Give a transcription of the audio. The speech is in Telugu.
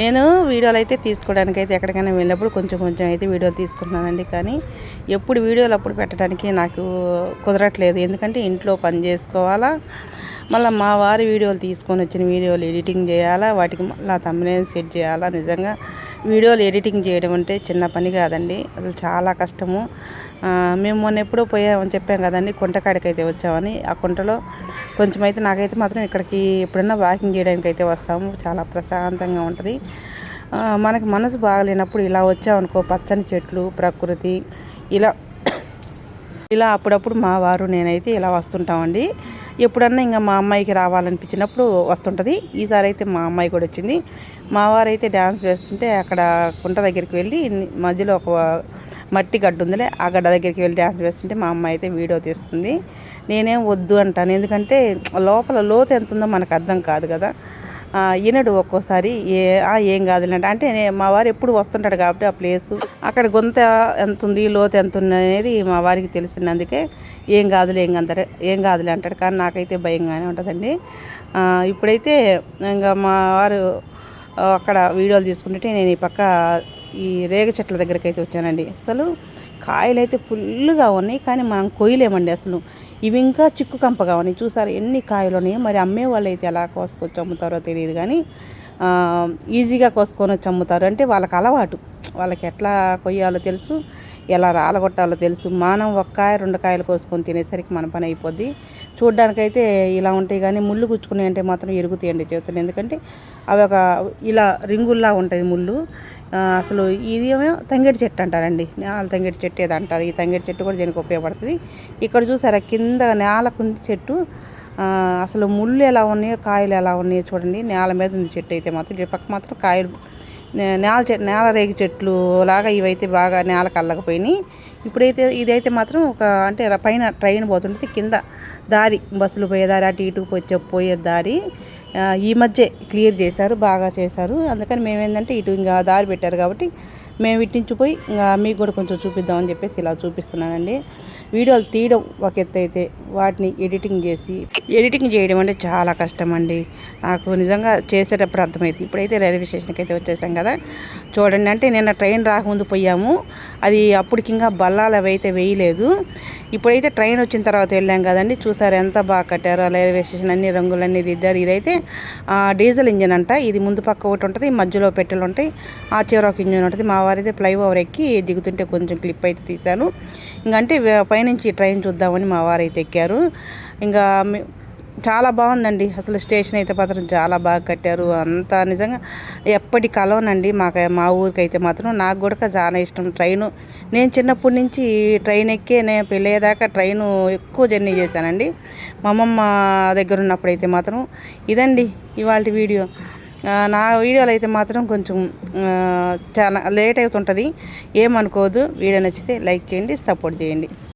నేను వీడియోలు అయితే తీసుకోవడానికి అయితే ఎక్కడికైనా వెళ్ళినప్పుడు కొంచెం కొంచెం అయితే వీడియోలు తీసుకుంటున్నానండి. కానీ ఎప్పుడు వీడియోలు అప్పుడు పెట్టడానికి నాకు కుదరట్లేదు. ఎందుకంటే ఇంట్లో పని చేసుకోవాలా మళ్ళీ మా వారి వీడియోలు తీసుకొని వచ్చిన వీడియోలు ఎడిటింగ్ చేయాలా వాటికి మళ్ళీ తమ్మునేం సెట్ చేయాలా. నిజంగా వీడియోలు ఎడిటింగ్ చేయడం అంటే చిన్న పని కాదండి అసలు చాలా కష్టము. మేము మొన్న ఎప్పుడో పోయామని చెప్పాం కదండి కుంటకాడికి అయితే వచ్చామని. ఆ కుంటలో కొంచెం అయితే నాకైతే మాత్రం ఇక్కడికి ఎప్పుడన్నా వాకింగ్ చేయడానికి అయితే వస్తాము. చాలా ప్రశాంతంగా ఉంటుంది. మనకి మనసు బాగలేనప్పుడు ఇలా వచ్చామనుకో పచ్చని చెట్లు ప్రకృతి ఇలా ఇలా అప్పుడప్పుడు మా వారు నేనైతే ఇలా వస్తుంటామండి. ఎప్పుడన్నా ఇంకా మా అమ్మాయికి రావాలనిపించినప్పుడు వస్తుంటుంది. ఈసారి అయితే మా అమ్మాయి కూడా వచ్చింది. మావారు అయితే డ్యాన్స్ వేస్తుంటే అక్కడ కుంట దగ్గరికి వెళ్ళి మధ్యలో ఒక మట్టి గడ్డ ఉందిలే ఆ గడ్డ దగ్గరికి వెళ్ళి డ్యాన్స్ వేస్తుంటే మా అమ్మాయి అయితే వీడియో తీస్తుంది. నేనేం వద్దు అంటాను. ఎందుకంటే లోపల లోతు ఎంత ఉందో మనకు అర్థం కాదు కదా. ఈనడు ఒక్కోసారి ఏ ఏం కాదులేండి అంటే. నే- మా వారు ఎప్పుడు వస్తుంటాడు కాబట్టి ఆ ప్లేసు అక్కడ గొంత ఎంత ఉంది లోతు ఎంత ఉంది అనేది మా వారికి తెలిసినందుకే ఏం కాదులే ఏం అంటారు ఏం కాదులే అంటాడు. కానీ నాకైతే భయంగానే ఉంటుందండి. ఇప్పుడైతే ఇంకా మా వారు అక్కడ వీడియోలు తీసుకుంటే నేను ఈ పక్క ఈ రేగ చెట్ల దగ్గరికి అయితే వచ్చానండి. అసలు కాయలు అయితే ఫుల్గా ఉన్నాయి కానీ మనం కొయ్యలేమండి అసలు. ఇవి ఇంకా చిక్కు కంపగా ఉన్నాయి. చూసారు ఎన్ని కాయలు ఉన్నాయో? మరి అమ్మే వాళ్ళు అయితే ఎలా కోసుకొచ్చి అమ్ముతారో తెలియదు కానీ ఈజీగా కోసుకొని వచ్చి అమ్ముతారు. అంటే వాళ్ళకి అలవాటు. వాళ్ళకి ఎట్లా కొయ్యాలో తెలుసు ఎలా రాలగొట్టాలో తెలుసు. మనం ఒక కాయ రెండు కాయలు కోసుకొని తినేసరికి మన పని అయిపోద్ది. చూడ్డానికైతే ఇలా ఉంటాయి కానీ ముళ్ళు గుచ్చుకునే అంటే మాత్రం ఎరుగుతాయండి చేతులు. ఎందుకంటే అవి ఒక ఇలా రింగుల్లా ఉంటాయి ముళ్ళు. అసలు ఇది ఏమో తంగేడి చెట్టు అంటారండి. నేల తంగేడి చెట్టు ఏదో అంటారు. ఈ తంగేడి చెట్టు కూడా దీనికి ఉపయోగపడుతుంది. ఇక్కడ చూసారా కింద నేలకుంది చెట్టు. అసలు ముళ్ళు ఎలా ఉన్నాయో కాయలు ఎలా ఉన్నాయో చూడండి. నేల మీద ఉంది చెట్టు అయితే మాత్రం. ఈ పక్క మాత్రం కాయలు నేల చెట్టు నేల రేగి చెట్లు లాగా ఇవైతే బాగా నేలకు అల్లకపోయినాయి. ఇప్పుడైతే ఇదైతే మాత్రం ఒక అంటే పైన ట్రైన్ పోతుంటుంది. కింద దారి బస్సులు పోయే దారి అటు ఇటు పోయి పోయే దారి. ఈ మధ్య క్లియర్ చేశారు బాగా చేశారు. అందుకని మేము ఏంటంటే ఇటు ఇంకా దారి పెట్టారు కాబట్టి మేము ఇట్టించిపోయి పోయి ఇంకా మీకు కూడా కొంచెం చూపిద్దామని చెప్పేసి ఇలా చూపిస్తున్నానండి. వీడియోలు తీయడం ఒక ఎత్తు అయితే వాటిని ఎడిటింగ్ చేసి ఎడిటింగ్ చేయడం అంటే చాలా కష్టం అండి నాకు నిజంగా చేసేటప్పుడు అర్థమైంది. ఇప్పుడైతే రైల్వే స్టేషన్కి అయితే వచ్చేసాం కదా. చూడండి అంటే నిన్న ట్రైన్ రాకముందు పోయాము. అది అప్పటికి ఇంకా బల్లాలు అవి అయితే వేయలేదు. ఇప్పుడైతే ట్రైన్ వచ్చిన తర్వాత వెళ్ళాం కదండి. చూసారు ఎంత బాగా కట్టారో రైల్వే స్టేషన్ అన్ని రంగులన్నీ దిద్దారు. ఇదైతే ఆ, డీజిల్ ఇంజన్ అంట. ఇది ముందు పక్క ఒకటి ఉంటుంది మధ్యలో పెట్టెలు ఉంటాయి ఆ చివర ఒక ఇంజన్ ఉంటుంది మా వారైతే ఫ్లైఓవర్ ఎక్కి దిగుతుంటే కొంచెం క్లిప్ అయితే తీశాను. ఇంకంటే అంటే పైనుంచి ట్రైన్ చూద్దామని మా వారైతే ఎక్కారు. ఇంకా చాలా బాగుందండి. అసలు స్టేషన్ అయితే మాత్రం చాలా బాగా కట్టారు. అంతా నిజంగా ఎప్పటి కలవనండి. మాకు మా ఊరికి అయితే మాత్రం నాకు కూడా చాలా ఇష్టం ట్రైను. నేను చిన్నప్పటి నుంచి ట్రైన్ ఎక్కే నేను పెళ్ళయ్యేదాకా ట్రైను ఎక్కువ జర్నీ చేశానండి. మా అమ్మమ్మ దగ్గర ఉన్నప్పుడు అయితే మాత్రం ఇదండి ఇవాళ వీడియో. నా వీడియోలు అయితే మాత్రం కొంచెం చాలా లేట్ అవుతుంటుంది. ఏమనుకోదు వీడియో నచ్చితే లైక్ చేయండి సపోర్ట్ చేయండి.